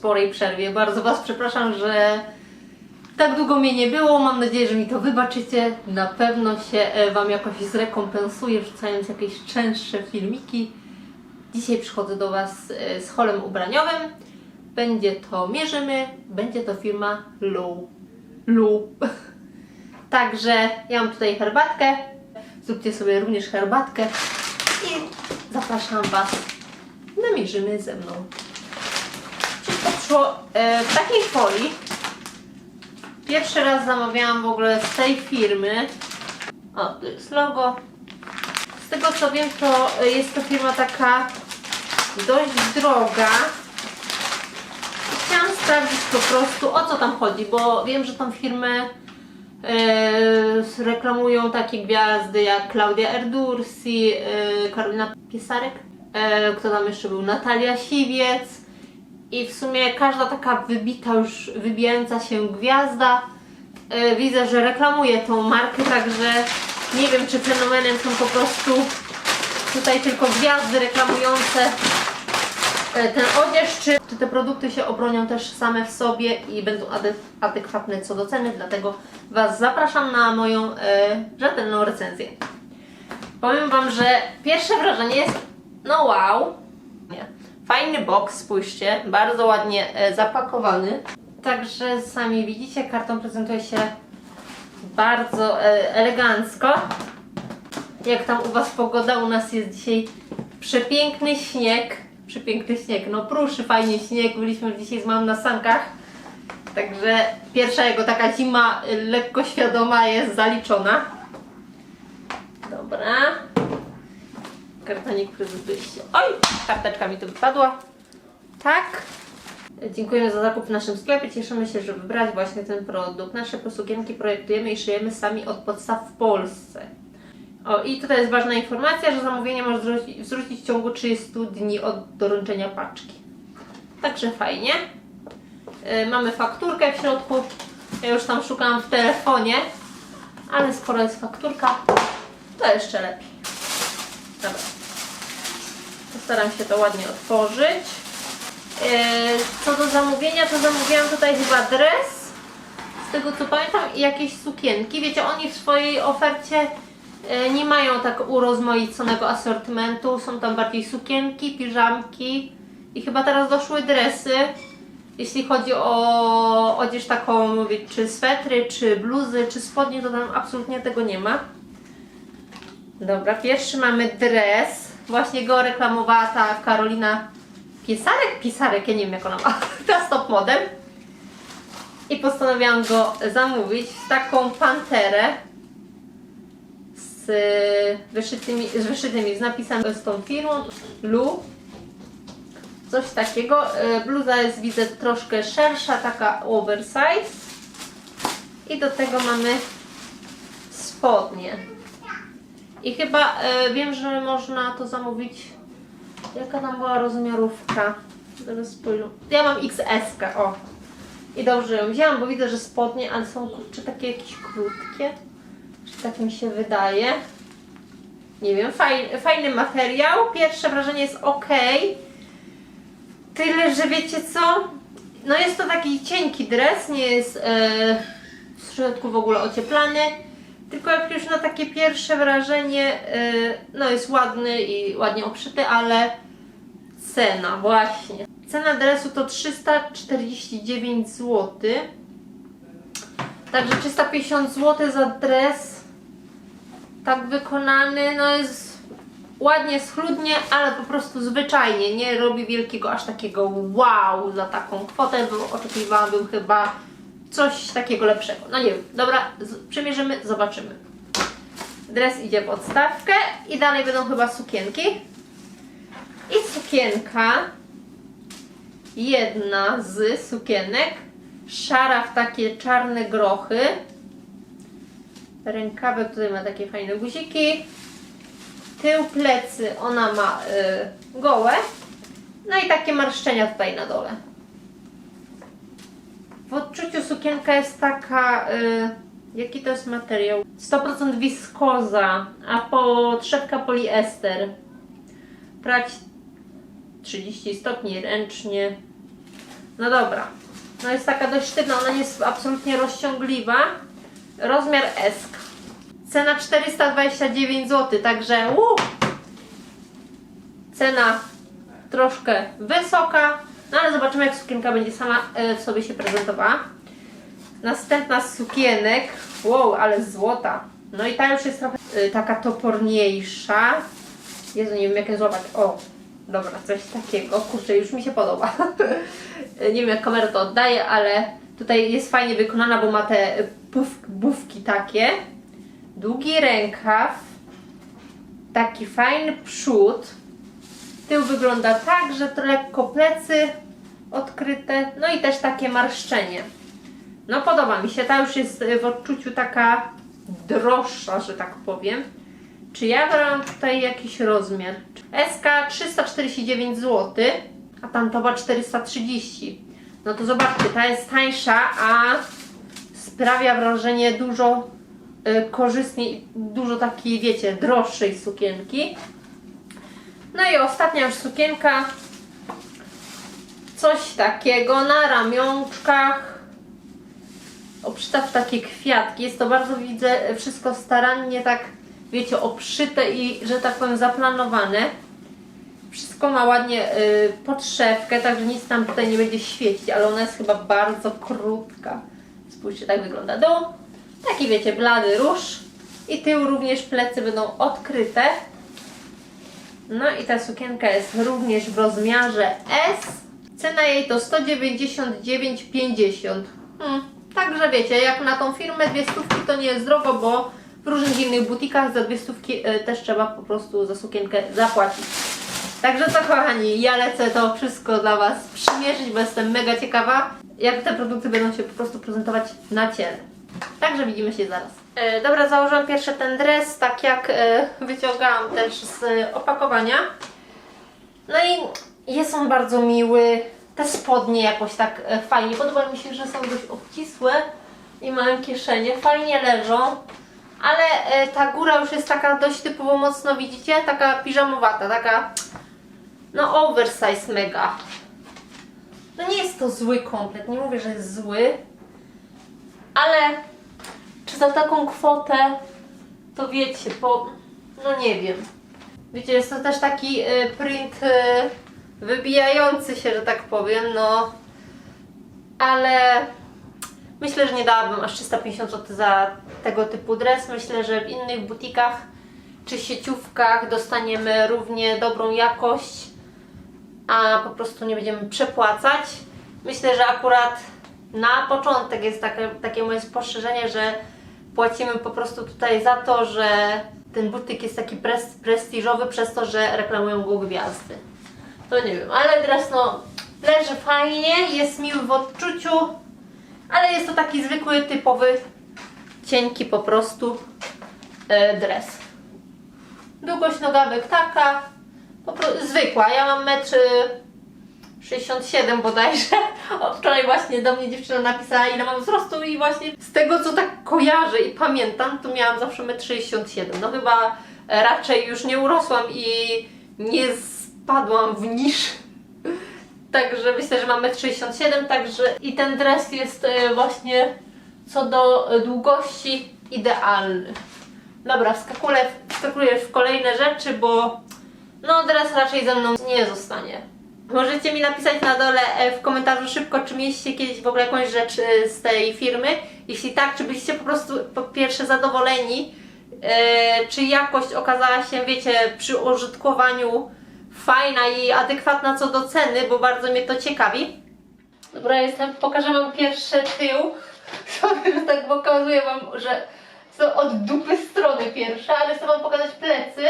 sporej przerwie. Bardzo Was przepraszam, że tak długo mnie nie było. Mam nadzieję, że mi to wybaczycie. Na pewno się e, Wam jakoś zrekompensuję, wrzucając jakieś częstsze filmiki. Dzisiaj przychodzę do Was e, z holem ubraniowym. Będzie to Mierzymy, będzie to firma Lu. Lu. Także ja mam tutaj herbatkę. Zróbcie sobie również herbatkę i zapraszam Was na Mierzymy ze mną. Przyszło e, w takiej folii. Pierwszy raz zamawiałam w ogóle z tej firmy. O, tu jest logo. Z tego co wiem, to jest to firma taka dość droga. Chciałam sprawdzić po prostu o co tam chodzi, bo wiem, że tą firmę e, reklamują takie gwiazdy jak Klaudia Erdursi, e, Karolina Piesarek, e, kto tam jeszcze był, Natalia Siwiec i w sumie każda taka wybita już, wybijająca się gwiazda e, widzę, że reklamuje tą markę, także nie wiem czy fenomenem są po prostu tutaj tylko gwiazdy reklamujące e, ten odzież, czy, czy te produkty się obronią też same w sobie i będą ade- adekwatne co do ceny, dlatego Was zapraszam na moją e, rzetelną recenzję. Powiem Wam, że pierwsze wrażenie jest no wow. Fajny box, spójrzcie, bardzo ładnie e, zapakowany. Także sami widzicie, karton prezentuje się bardzo e, elegancko. Jak tam u Was pogoda? U nas jest dzisiaj przepiękny śnieg. Przepiękny śnieg, no pruszy fajnie śnieg. Byliśmy dzisiaj z mamą na sankach. Także pierwsza jego taka zima y, lekko świadoma jest zaliczona. Dobra. Kartonik prezentuje się. Oj, karteczka mi tu wypadła. Tak. Dziękujemy za zakup w naszym sklepie. Cieszymy się, że wybrać właśnie ten produkt. Nasze sukienki projektujemy i szyjemy sami od podstaw w Polsce. O, i tutaj jest ważna informacja, że zamówienie zwrócić, zwrócić w ciągu 30 dni od doręczenia paczki. Także fajnie. Yy, mamy fakturkę w środku. Ja już tam szukałam w telefonie, ale skoro jest fakturka, to jeszcze lepiej. Dobra. Postaram się to ładnie otworzyć. Yy, co do zamówienia, to zamówiłam tutaj chyba dres, z tego co pamiętam, i jakieś sukienki. Wiecie, oni w swojej ofercie yy, nie mają tak urozmaiconego asortymentu. Są tam bardziej sukienki, piżamki i chyba teraz doszły dresy. Jeśli chodzi o odzież taką, mówię, czy swetry, czy bluzy, czy spodnie, to tam absolutnie tego nie ma. Dobra, pierwszy mamy dres. Właśnie go reklamowała ta Karolina Piesarek, Pisarek, ja nie wiem jak ona ma, ta stop model. I postanowiłam go zamówić w taką panterę z wyszytymi, z wyszytymi, z napisem z tą firmą Lu. Coś takiego. E, Bluza jest widzę troszkę szersza, taka oversize. I do tego mamy spodnie. I chyba e, wiem, że można to zamówić. Jaka tam była rozmiarówka? Zaraz spojrzę. Ja mam XS, o. I dobrze ją wzięłam, bo widzę, że spodnie, ale są kurczę takie jakieś krótkie. Czy tak mi się wydaje. Nie wiem, fajny, fajny materiał. Pierwsze wrażenie jest ok. Tyle, że wiecie co? No jest to taki cienki dres, nie jest e, w środku w ogóle ocieplany. Tylko jak już na takie pierwsze wrażenie, e, no jest ładny i ładnie obszyty, ale cena właśnie. Cena dresu to 349 zł. Także 350 zł za dres tak wykonany, no jest ładnie, schludnie, ale po prostu zwyczajnie, nie robi wielkiego aż takiego wow za taką kwotę, bo oczekiwałabym chyba coś takiego lepszego. No nie wiem, dobra, przymierzymy, zobaczymy. Dres idzie w odstawkę i dalej będą chyba sukienki. I sukienka, jedna z sukienek, szara w takie czarne grochy. Rękawek tutaj ma takie fajne guziki. Tył plecy ona ma y, gołe. No i takie marszczenia tutaj na dole. W odczuciu sukienka jest taka. Y, jaki to jest materiał? 100% wiskoza, a podszewka poliester. Prać 30 stopni ręcznie. No dobra. No jest taka dość sztywna, ona nie jest absolutnie rozciągliwa. Rozmiar S. Cena 429 zł, także uu, cena troszkę wysoka, no ale zobaczymy jak sukienka będzie sama e, w sobie się prezentowała. Następna z sukienek, wow, ale złota. No i ta już jest trochę e, taka toporniejsza. Jezu, nie wiem jak ją złapać. O, dobra, coś takiego. Kurczę, już mi się podoba. nie wiem jak kamera to oddaje, ale tutaj jest fajnie wykonana, bo ma te puf, bufki takie. Długi rękaw. Taki fajny przód. Tył wygląda tak, że to lekko plecy odkryte. No i też takie marszczenie. No podoba mi się. Ta już jest y, w odczuciu taka droższa, że tak powiem. Czy ja brałam tutaj jakiś rozmiar? SK 349 zł, a tamtowa 430. No to zobaczcie, ta jest tańsza, a sprawia wrażenie dużo y, korzystniej, dużo takiej, wiecie, droższej sukienki. No i ostatnia już sukienka. Coś takiego na ramionczkach. Obszyta w takie kwiatki. Jest to bardzo, widzę, wszystko starannie tak, wiecie, obszyte i, że tak powiem, zaplanowane. Wszystko ma ładnie y, podszewkę, także nic tam tutaj nie będzie świecić, ale ona jest chyba bardzo krótka. Spójrzcie, tak wygląda dół. Taki, wiecie, blady róż. I tył również plecy będą odkryte. No i ta sukienka jest również w rozmiarze S. Cena jej to 199,50. Hmm, także wiecie, jak na tą firmę dwie stówki to nie jest drogo, bo w różnych innych butikach za dwie stówki e, też trzeba po prostu za sukienkę zapłacić. Także co kochani, ja lecę to wszystko dla Was przymierzyć, bo jestem mega ciekawa, jak te produkty będą się po prostu prezentować na ciele. Także widzimy się zaraz. E, dobra, założyłam pierwszy ten dres, tak jak e, wyciągałam też z opakowania. No i jest on bardzo miły. Te spodnie jakoś tak e, fajnie. Podoba mi się, że są dość obcisłe i mają kieszenie. Fajnie leżą. Ale ta góra już jest taka dość typowo mocno, widzicie? Taka piżamowata, taka no oversize mega. No nie jest to zły komplet, nie mówię, że jest zły. Ale czy za taką kwotę to wiecie, bo no nie wiem. Wiecie, jest to też taki y, print y, wybijający się, że tak powiem, no. Ale myślę, że nie dałabym aż 350 zł za tego typu dres. Myślę, że w innych butikach czy sieciówkach dostaniemy równie dobrą jakość, a po prostu nie będziemy przepłacać. Myślę, że akurat na początek jest takie, takie moje spostrzeżenie, że płacimy po prostu tutaj za to, że ten butyk jest taki pres, prestiżowy przez to, że reklamują go gwiazdy. To nie wiem, ale dres no leży fajnie, jest miły w odczuciu, ale jest to taki zwykły, typowy, cienki po prostu e, dres. Długość nogawek taka, po zwykła. Ja mam metr 67 bodajże. Wczoraj właśnie do mnie dziewczyna napisała ile mam wzrostu i właśnie z tego co tak kojarzę i pamiętam, to miałam zawsze metr 67. No chyba e, raczej już nie urosłam i nie spadłam w niż. Także myślę, że mam metr 67, także i ten dres jest e, właśnie co do e, długości idealny. Dobra, wskakuję, wskakuję w kolejne rzeczy, bo no dres raczej ze mną nie zostanie. Możecie mi napisać na dole e, w komentarzu szybko, czy mieliście kiedyś w ogóle jakąś rzecz e, z tej firmy. Jeśli tak, czy byliście po prostu po pierwsze zadowoleni, e, czy jakość okazała się, wiecie, przy użytkowaniu fajna i adekwatna co do ceny, bo bardzo mnie to ciekawi. Dobra, jestem, pokażę Wam pierwszy tył. Że tak pokazuję Wam, że są od dupy strony pierwsze, ale chcę Wam pokazać plecy,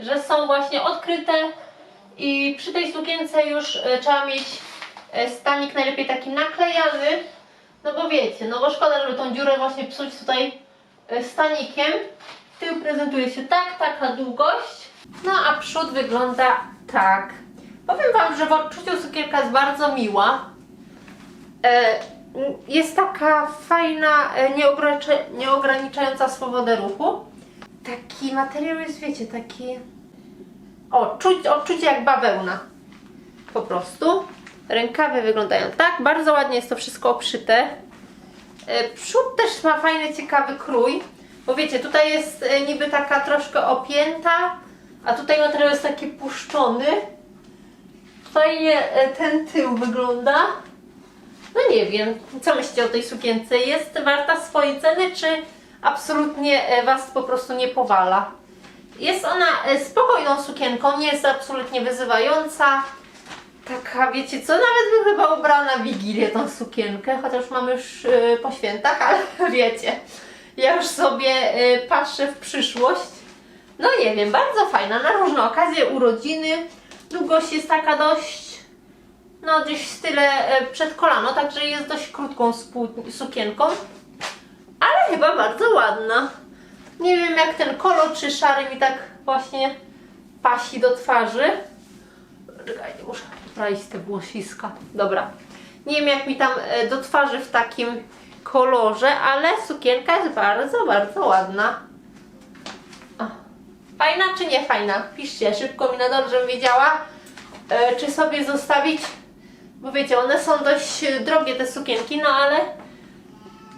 że są właśnie odkryte i przy tej sukience już e, trzeba mieć e, stanik najlepiej taki naklejany, no bo wiecie, no bo szkoda, żeby tą dziurę właśnie psuć tutaj e, stanikiem. Tył prezentuje się tak, taka długość, no a przód wygląda tak. Powiem Wam, że w odczuciu sukienka jest bardzo miła. Jest taka fajna, nieograniczająca swobodę ruchu. Taki materiał jest, wiecie, taki... O, czuć, odczucie jak bawełna. Po prostu. Rękawy wyglądają tak, bardzo ładnie jest to wszystko obszyte. E, Przód też ma fajny, ciekawy krój, bo wiecie, tutaj jest e, niby taka troszkę opięta, a tutaj materiał jest taki puszczony. Fajnie e, ten tył wygląda. No nie wiem, co myślicie o tej sukience? Jest warta swojej ceny, czy absolutnie Was po prostu nie powala? Jest ona e, spokojną sukienką, nie jest absolutnie wyzywająca. Taka, wiecie co, nawet bym chyba ubrała na Wigilię tą sukienkę, chociaż mam już e, po świętach, ale wiecie, ja już sobie e, patrzę w przyszłość. No nie wiem, bardzo fajna, na różne okazje, urodziny. Długość jest taka dość, no gdzieś w style e, przed kolano, także jest dość krótką sukienką. Ale chyba bardzo ładna. Nie wiem jak ten kolor czy szary mi tak właśnie pasi do twarzy. Czekajcie, muszę poprawić te włosiska. Dobra. Nie wiem jak mi tam e, do twarzy w takim kolorze, ale sukienka jest bardzo, bardzo ładna. Fajna czy nie fajna? Piszcie szybko mi na dole, żebym wiedziała, e, czy sobie zostawić. Bo wiecie, one są dość drogie te sukienki, no ale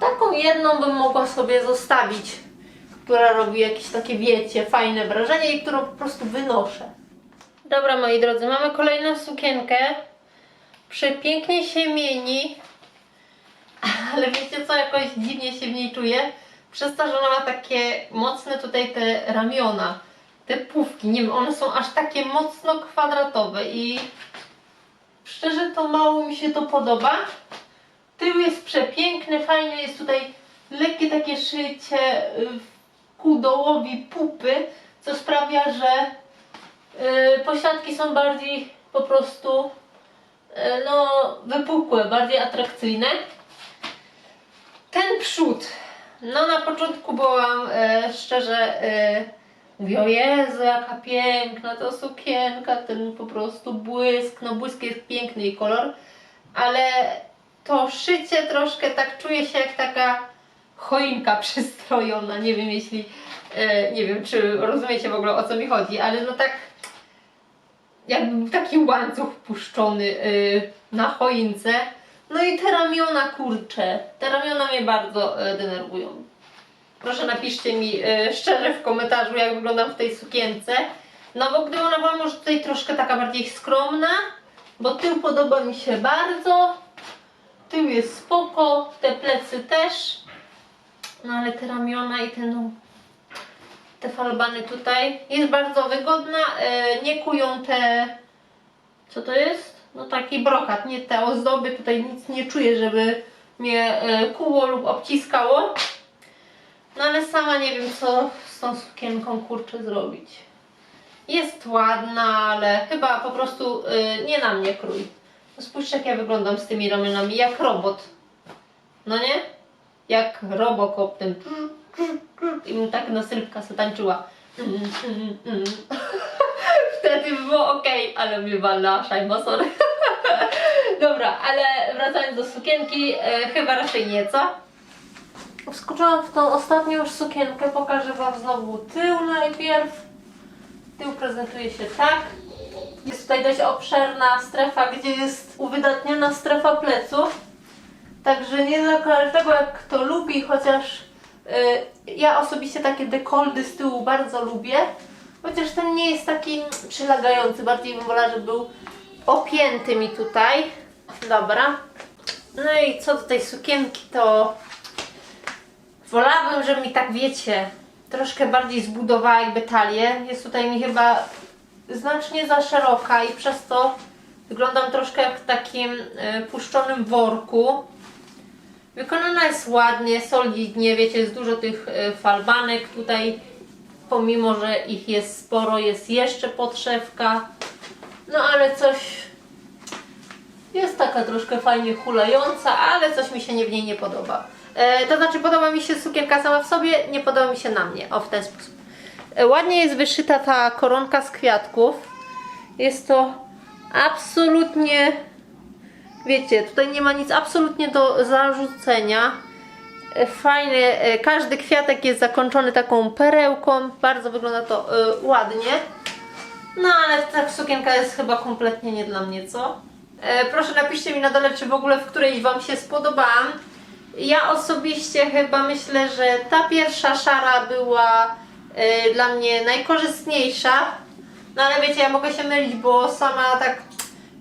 taką jedną bym mogła sobie zostawić, która robi jakieś takie, wiecie, fajne wrażenie i którą po prostu wynoszę. Dobra, moi drodzy, mamy kolejną sukienkę. Przepięknie się mieni, ale wiecie co, jakoś dziwnie się w niej czuję. Przez to, że ona ma takie mocne tutaj te ramiona, te pufki, nie wiem, one są aż takie mocno kwadratowe i szczerze to mało mi się to podoba. Tył jest przepiękny, fajnie jest tutaj lekkie takie szycie y, ku dołowi pupy, co sprawia, że y, pośladki są bardziej po prostu y, no, wypukłe, bardziej atrakcyjne. Ten przód, no na początku byłam e, szczerze, e, mówię, o Jezu, jaka piękna to sukienka, ten po prostu błysk, no błysk jest piękny i kolor, ale to szycie troszkę tak czuje się jak taka choinka przystrojona, nie wiem jeśli, e, nie wiem czy rozumiecie w ogóle o co mi chodzi, ale no tak jakby taki łańcuch puszczony y, na choince. No i te ramiona kurcze, te ramiona mnie bardzo y, denerwują. Proszę napiszcie mi szczerze w komentarzu jak wyglądam w tej sukience. No bo gdyby ona była może tutaj troszkę taka bardziej skromna, bo tył podoba mi się bardzo. Tył jest spoko, te plecy też. No ale te ramiona i ten te falbany tutaj. Jest bardzo wygodna, e, nie kują te... Co to jest? No taki brokat, nie te ozdoby, tutaj nic nie czuję, żeby mnie e, kuło lub obciskało. No ale sama nie wiem, co z tą sukienką kurczę zrobić. Jest ładna, ale chyba po prostu e, nie na mnie krój. No Spójrzcie, jak ja wyglądam z tymi ramionami, jak robot. No nie? Jak robokop ten. I mu tak na sylwka se tańczyła. Wtedy by było ok, ale mnie walna szajba. Dobra, ale wracając do sukienki, e, chyba raczej nie, co? Wskoczyłam w tą ostatnią już sukienkę, pokażę Wam znowu tył najpierw. Tył prezentuje się tak. Jest tutaj dość obszerna strefa, gdzie jest uwydatniona strefa pleców. Także nie dla każdego jak kto lubi, chociaż y, ja osobiście takie dekoldy z tyłu bardzo lubię. Chociaż ten nie jest taki przylegający, bardziej bym wolała, żeby był opięty mi tutaj. Dobra. No i co do tej sukienki, to wolałabym, żeby mi tak wiecie, troszkę bardziej zbudowała jakby talię. Jest tutaj mi chyba znacznie za szeroka i przez to wyglądam troszkę jak w takim y, puszczonym worku. Wykonana jest ładnie, solidnie, wiecie, jest dużo tych y, falbanek tutaj, pomimo, że ich jest sporo, jest jeszcze podszewka. No ale coś jest taka troszkę fajnie hulająca, ale coś mi się nie w niej nie podoba. E, to znaczy podoba mi się sukienka sama w sobie, nie podoba mi się na mnie, o w ten sposób. E, ładnie jest wyszyta ta koronka z kwiatków. Jest to absolutnie Wiecie, tutaj nie ma nic absolutnie do zarzucenia. E, Fajny, e, każdy kwiatek jest zakończony taką perełką, bardzo wygląda to e, ładnie. No ale ta sukienka jest chyba kompletnie nie dla mnie, co? E, proszę napiszcie mi na dole, czy w ogóle w którejś Wam się spodobałam. Ja osobiście chyba myślę, że ta pierwsza szara była e, dla mnie najkorzystniejsza. No ale wiecie, ja mogę się mylić, bo sama tak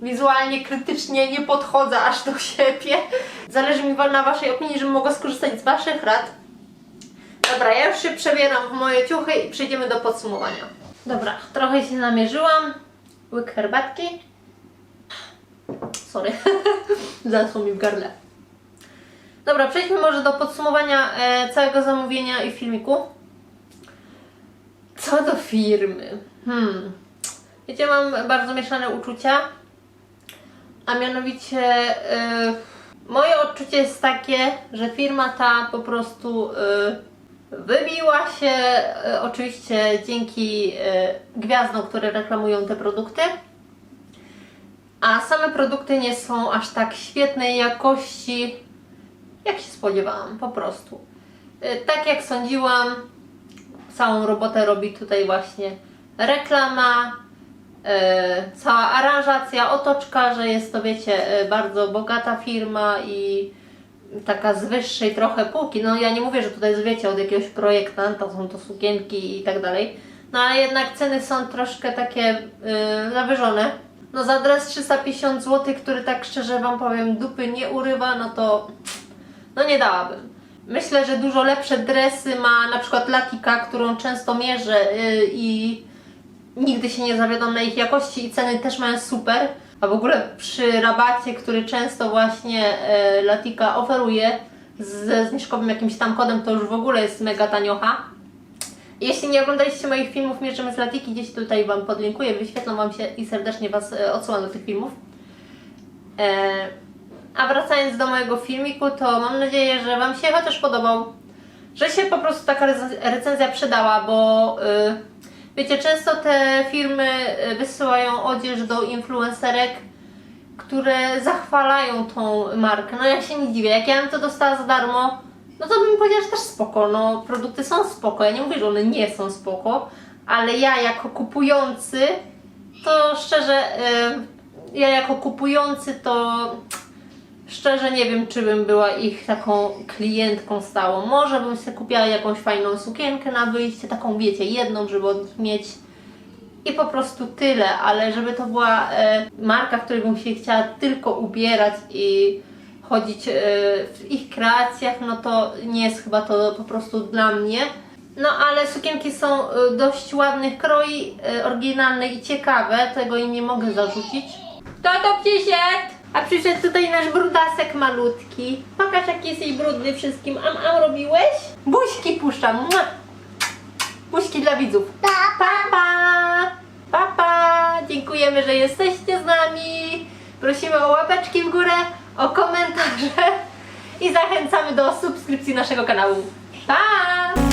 wizualnie, krytycznie nie podchodzę aż do siebie. Zależy mi na Waszej opinii, żebym mogła skorzystać z Waszych rad. Dobra, ja już się przebieram w moje ciuchy i przejdziemy do podsumowania. Dobra, trochę się namierzyłam. Łyk herbatki. Sorry, zasło mi w. Dobra, przejdźmy może do podsumowania e, całego zamówienia i filmiku. Co do firmy. Hmm. Wiecie, mam bardzo mieszane uczucia. A mianowicie e, moje odczucie jest takie, że firma ta po prostu e, wybiła się e, oczywiście dzięki e, gwiazdom, które reklamują te produkty. A same produkty nie są aż tak świetnej jakości, jak się spodziewałam, po prostu. E, Tak jak sądziłam, całą robotę robi tutaj właśnie reklama, cała aranżacja, otoczka, że jest to, wiecie, e, bardzo bogata firma i taka z wyższej trochę półki. No ja nie mówię, że tutaj wiecie, od jakiegoś projektanta, są to sukienki i tak dalej. No ale jednak ceny są troszkę takie yy, zawyżone. No za dres 350 zł, który tak szczerze Wam powiem dupy nie urywa, no to no nie dałabym. Myślę, że dużo lepsze dresy ma na przykład Latika, którą często mierzę yy, i nigdy się nie zawiodą na ich jakości i ceny też mają super. A w ogóle przy rabacie, który często właśnie e, Latika oferuje ze zniżkowym jakimś tam kodem, to już w ogóle jest mega taniocha. Jeśli nie oglądaliście moich filmów Mierzymy z Latiki, gdzieś tutaj Wam podlinkuję, wyświetlą Wam się i serdecznie Was e, odsyłam do tych filmów. E, a wracając do mojego filmiku, to mam nadzieję, że Wam się chociaż podobał, że się po prostu taka rec- recenzja przydała, bo y, wiecie, często te firmy y, wysyłają odzież do influencerek, które zachwalają tą markę. No ja się nie dziwię, jak ja bym to dostała za darmo, no to bym powiedziała, że też spoko, no produkty są spoko, ja nie mówię, że one nie są spoko, ale ja jako kupujący, to szczerze, y, ja jako kupujący to Szczerze nie wiem, czy bym była ich taką klientką stałą. Może bym sobie kupiła jakąś fajną sukienkę na wyjście, taką wiecie, jedną, żeby od nich mieć. I po prostu tyle, ale żeby to była e, marka, w której bym się chciała tylko ubierać i chodzić e, w ich kreacjach, no to nie jest chyba to po prostu dla mnie. No ale sukienki są e, dość ładnych kroi, e, oryginalne i ciekawe, tego im nie mogę zarzucić. To to przyszedł! A przyszedł tutaj nasz brudasek malutki. Pokaż jaki jesteś brudny wszystkim. Am, am robiłeś? Buźki puszczam. Buźki dla widzów. Pa, pa! Pa, pa! Dziękujemy, że jesteście z nami. Prosimy o łapeczki w górę, o komentarze i zachęcamy do subskrypcji naszego kanału. Pa!